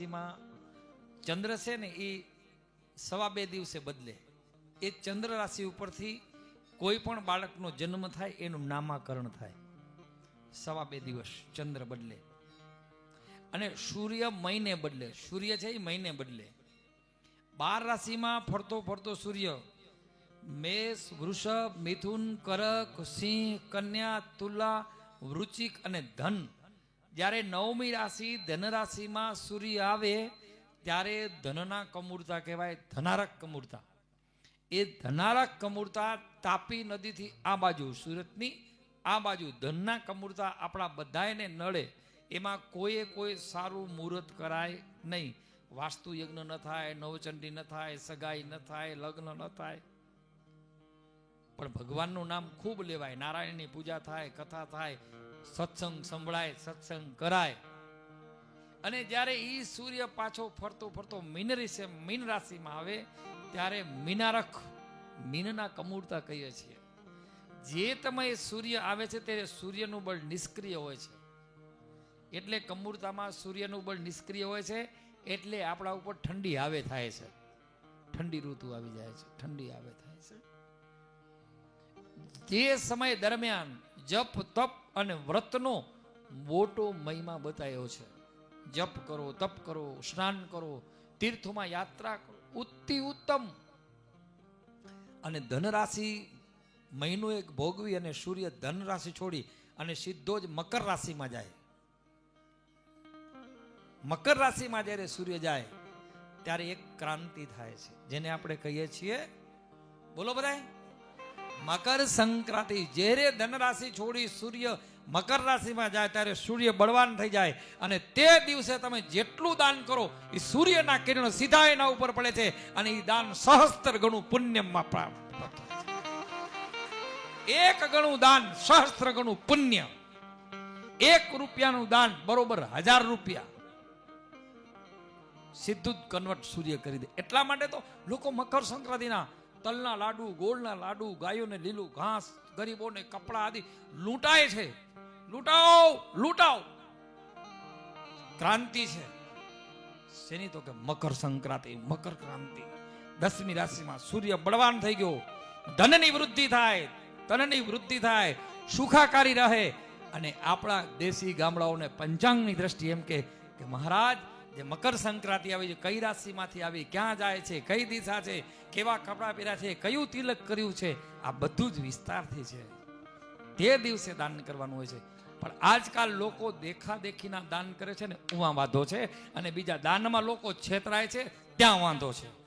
રાશિમાં ચંદ્ર છે ને એ સવા બે દિવસે બદલે. એ ચંદ્ર રાશિ ઉપરથી કોઈ પણ બાળકનો જન્મ થાય, એનું નામાકરણ થાય. સવા બે દિવસ ચંદ્ર બદલે. અને સૂર્ય મહિને બદલે. સૂર્ય છે એ મહિને બદલે. બાર રાશિમાં ફરતો ફરતો સૂર્ય, મેષ, વૃષભ, મિથુન, કરક, સિંહ, કન્યા, તુલા વૃચિક અને ધન જ્યારે નવમી રાશિ ધનરાશિમાં સૂર્ય આવે, ત્યારે ધનના કમૂરતા કહેવાય, ધનારક કમૂરતા. એ ધનારક કમૂરતા તાપી નદીથી આ બાજુ, સુરતની આ બાજુ, ધનના કમૂરતા આપણા બધાને નડે, એમાં કોઈએ કોઈ સારું મુહૂર્ત કરાય નહીં. વાસ્તુ યજ્ઞ ન થાય, નવચંડી ન થાય, સગાઈ ન થાય, લગ્ન ન થાય. પણ ભગવાનનું નામ ખૂબ લેવાય. નારાયણની પૂજા થાય, કથા થાય સત્સંગ સંભળાય, સત્સંગ કરાય. અને જ્યારે એ સૂર્ય પાછો ફરતો ફરતો મીન રાશિ મીન રાશિમાં આવે, ત્યારે મીનારખ મીનના કમૂરતા કહીએ છીએ. જે સમયે સૂર્ય આવે છે ત્યારે સૂર્યનું બળ નિષ્ક્રિય હોય છે. એટલે કમૂરતામાં સૂર્યનું બળ નિષ્ક્રિય હોય છે, એટલે આપણા ઉપર ઠંડી આવે થાય છે. ઠંડી ઋતુ આવી જાય છે, ઠંડી આવે થાય છે. જે સમય દરમિયાન જપ, તપ અને વ્રતનો મોટો મહિમા બતાવ્યો છે. જપ કરો, તપ કરો, સ્નાન કરો, તીર્થોમાં યાત્રા કરો, ઉત્તિ ઉત્તમ. અને ધનરાશિ મહિનો એક ભોગવી અને સૂર્ય ધન રાશિ છોડી અને સીધો જ મકર રાશિમાં જાય. મકર રાશિમાં જ્યારે સૂર્ય જાય, ત્યારે એક ક્રાંતિ થાય છે, જેને આપણે કહીએ છીએ, બોલો બધાય? મકર સંક્રાંતિ. જ્યારે ધનરાશિ છોડી સૂર્ય મકર રાશિમાં જાય, ત્યારે સૂર્ય બળવાન થઈ જાય. અને તે દિવસે તમે જેટલું દાન કરો, એ સૂર્યના કિરણ સીધા એના ઉપર પડે છે અને એ દાન સહસ્ત્ર ગણું પુણ્યમાં પ્રાપ્ત એક ગણું દાન સહસ્ત્ર ગણું પુણ્ય. એક રૂપિયાનું દાન બરોબર હજાર રૂપિયા. સીધું જ કન્વર્ટ સૂર્ય કરી દે. એટલા માટે તો લોકો મકર સંક્રાંતિના તલના લાડુ, ગોળના લાડુ, ગાયોને લીલું ઘાસ, ગરીબોને કપડા આદિ લૂંટાય છે. લૂંટાઓ લૂંટાઓ. ક્રાંતિ છે. શેની તો કે મકર સંક્રાંતિ, મકર ક્રાંતિ. દસમી રાશિમાં સૂર્ય બળવાન થઈ ગયો. ધનની વૃદ્ધિ થાય, ધનની વૃદ્ધિ થાય, સુખાકારી રહે. અને આપણા દેશી ગામડાઓને પંચાંગની દ્રષ્ટિ એમ કે કે મહારાજ જે મકર સંક્રાંતિ આવી છે કઈ રાશિમાંથી આવી, ક્યાં જાય છે, કઈ દિશા છે, કેવા કપડાં પહેર્યા છે, કયું તિલક કર્યું છે, આ બધું જ વિસ્તારથી છે. તે દિવસે દાન કરવાનું હોય છે. પણ આજકાલ લોકો દેખાદેખીના દાન કરે છે ને, ઉવા વાંધો છે. અને બીજા દાનમાં લોકો છેતરાય છે, ત્યાં વાંધો છે.